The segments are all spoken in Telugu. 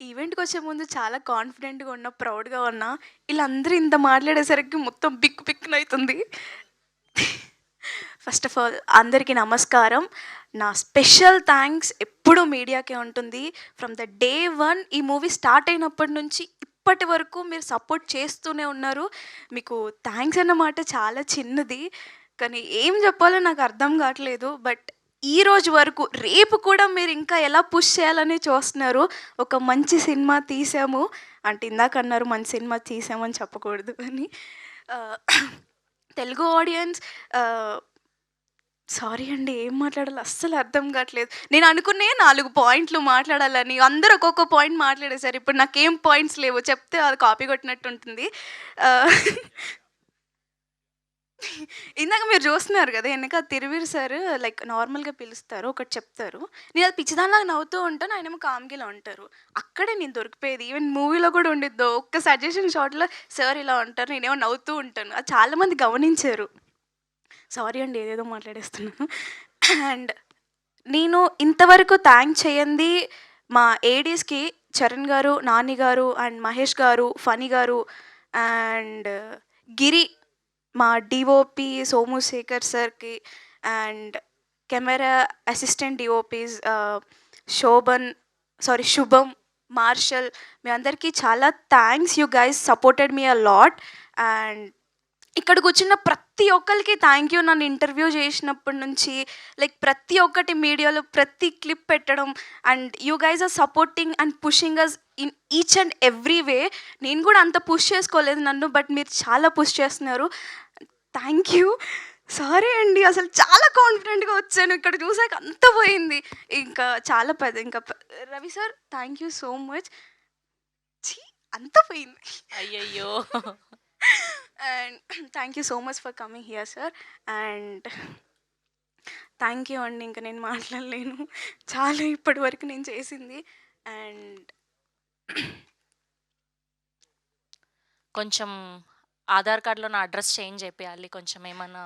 ఈవెంట్‌కి వచ్చే ముందు చాలా కాన్ఫిడెంట్‌గా ఉన్నా, ప్రౌడ్‌గా ఉన్నా. ఈళ్ళందరూ ఇంత మాట్లాడేసరికి మొత్తం బిక్కు బిక్కునయితుంది. ఫస్ట్ ఆఫ్ ఆల్ అందరికీ నమస్కారం. నా స్పెషల్ థాంక్స్ ఎప్పుడూ మీడియాకే ఉంటుంది. ఫ్రమ్ ద డే వన్ ఈ మూవీ స్టార్ట్ అయినప్పటి నుంచి ఇప్పటి వరకు మీరు సపోర్ట్ చేస్తూనే ఉన్నారు. మీకు థాంక్స్ అన్న మాట చాలా చిన్నది. కానీ ఏం చెప్పాలో నాకు అర్థం కావట్లేదు. బట్ ఈ రోజు వరకు రేపు కూడా మీరు ఇంకా ఎలా పుష్ చేయాలని చూస్తున్నారు. ఒక మంచి సినిమా తీసాము. అంటే ఇందాక అన్నారు మంచి సినిమా తీసామని చెప్పకూడదు అని. తెలుగు ఆడియన్స్ సారీ అండి ఏం మాట్లాడాలో అస్సలు అర్థం కావట్లేదు. నేను అనుకునే నాలుగు పాయింట్లు మాట్లాడాలని అందరూ ఒక్కొక్క పాయింట్ మాట్లాడేశారు ఇప్పుడు నాకేం పాయింట్స్ లేవు. చెప్తే అది కాపీ కొట్టినట్టు ఉంటుంది. ఇందాక మీరు చూస్తున్నారు కదా! వెనక తిరువీరు సార్ లైక్ నార్మల్‌గా పిలుస్తారు. ఒకటి చెప్తారు. నేను అది పిచ్చిదానిలాగా నవ్వుతూ ఉంటాను. ఆయనేమో కామ్గిలో ఉంటారు. అక్కడే నేను దొరికిపోయేది. ఈవెన్ మూవీలో కూడా ఉండిద్దో ఒక్క సజెషన్ షాట్‌లో సార్ ఇలా ఉంటారు. నేనేమో నవ్వుతూ ఉంటాను. అది చాలామంది గమనించారు. సారీ అండి ఏదేదో మాట్లాడేస్తున్నాను. అండ్ నేను ఇంతవరకు థ్యాంక్ చేయండి మా ఏడీస్‌కి చరణ్ గారు, నాని గారు అండ్ మహేష్ గారు, ఫణి గారు అండ్ గిరి మా డిఓపి సోముశేఖర్ సార్‌కి and camera assistant DOPs Shobhan sorry Shubham, Marshall మీ అందరికీ చాలా thanks you guys supported me a lot. And ఇక్కడ కూర్చున్న ప్రతి ఒక్కరికి థ్యాంక్ యూ. నన్ను ఇంటర్వ్యూ చేసినప్పటి నుంచి లైక్ ప్రతి ఒక్కటి మీడియాలో ప్రతి క్లిప్ పెట్టడం and you guys are supporting and pushing us in each and every way. నేను కూడా అంత పుష్ చేసుకోలేదు నన్ను. బట్ మీరు చాలా పుష్ చేస్తున్నారు. Thank you. సారీ అండి అసలు చాలా కాన్ఫిడెంట్‌గా వచ్చాను. ఇక్కడ చూసాక అంతా పోయింది. ఇంకా చాలా పెద్ద ఇంకా Ravi sir thank you so much. అంతా పోయింది. అయ్యయ్యో! And thank you so much for coming here sir. And thank you అండి. ఇంక నేను మాట్లాడలేను. చాలా ఇప్పటి వరకు నేను చేసింది. అండ్ కొంచెం ఆధార్ కార్డ్‌లో నా అడ్రెస్ చేంజ్ చేపియాలి. కొంచెం ఏమన్నా!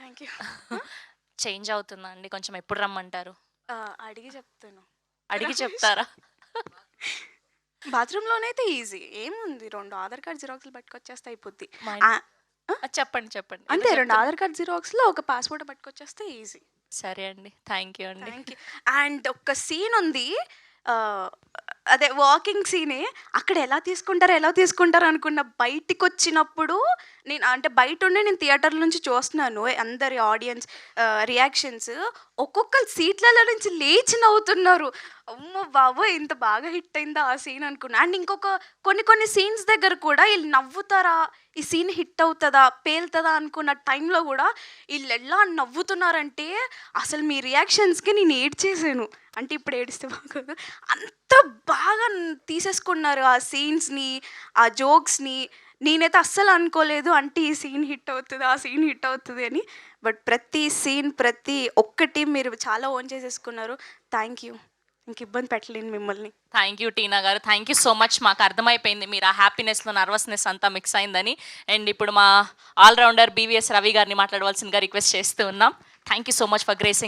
Thank you. చేంజ్ అవుతుందా అండి? కొంచెం ఎప్పుడు రమ్మంటారు? అడిగి చెప్తాను. అడిగి చెప్తారా? బాత్రూమ్‌లోనైతే ఈజీ. ఏముంది 2 ఆధార్ కార్డ్ జిరాక్స్‌లు పట్టుకొచ్చేస్తే అయిపోద్ది. ఆ! చెప్పండి. చెప్పండి. అంతే 2 చెప్తున్నారు. ఆధార్ కార్డ్ జిరాక్స్‌లో ఒక పాస్‌పోర్ట్ పట్టుకొచ్చేస్తే ఈజీ. సరే అండి. థాంక్ యూ అండి. Thank you. అండ్ ఒక సీన్ ఉంది. అదే వాకింగ్ సీనే. అక్కడ ఎలా తీసుకుంటారు ఎలా తీసుకుంటారు అనుకున్న. బయటికొచ్చినప్పుడు నేను అంటే బయట ఉండి నేను థియేటర్ నుంచి చూస్తున్నాను. అందరి ఆడియన్స్ రియాక్షన్స్. ఒక్కొక్క సీట్లలో నుంచి లేచి నవ్వుతున్నారు. అమ్మో బాబోయ్! ఇంత బాగా హిట్ అయిందా ఆ సీన్ అనుకున్నా. అండ్ ఇంకొక కొన్ని కొన్ని సీన్స్ దగ్గర కూడా వీళ్ళు నవ్వుతారా? ఈ సీన్ హిట్ అవుతుందా పేలుతుందా అనుకున్న టైంలో కూడా ఈళ్ళెలా నవ్వుతున్నారంటే అసలు మీ రియాక్షన్స్‌కి నేను ఏడ్చేసాను. అంటే ఇప్పుడు ఏడిస్తే బాగోదు. అంత బాగా తీసేసుకున్నారు ఆ సీన్స్‌ని, ఆ జోక్స్‌ని. నేనైతే అస్సలు అనుకోలేదు అంటే ఈ సీన్ హిట్ అవుతుంది ఆ సీన్ హిట్ అవుతుంది అని. బట్ ప్రతి సీన్, ప్రతి ఒక్కటి మీరు చాలా ఓన్ చేసేసుకున్నారు. Thank you. ఇంక ఇబ్బంది పెట్టలేను మిమ్మల్ని. థ్యాంక్ యూ టీనా గారు. Thank you so much. మాకు అర్థమైపోయింది మీరు ఆ హ్యాపీనెస్‌లో నర్వస్‌నెస్ అంతా మిక్స్ అయిందని. అండ్ ఇప్పుడు మా ఆల్రౌండర్ బీవీఎస్ రవి గారిని మాట్లాడవలసిందిగా రిక్వెస్ట్ చేస్తూ ఉన్నాం. Thank you so much for gracing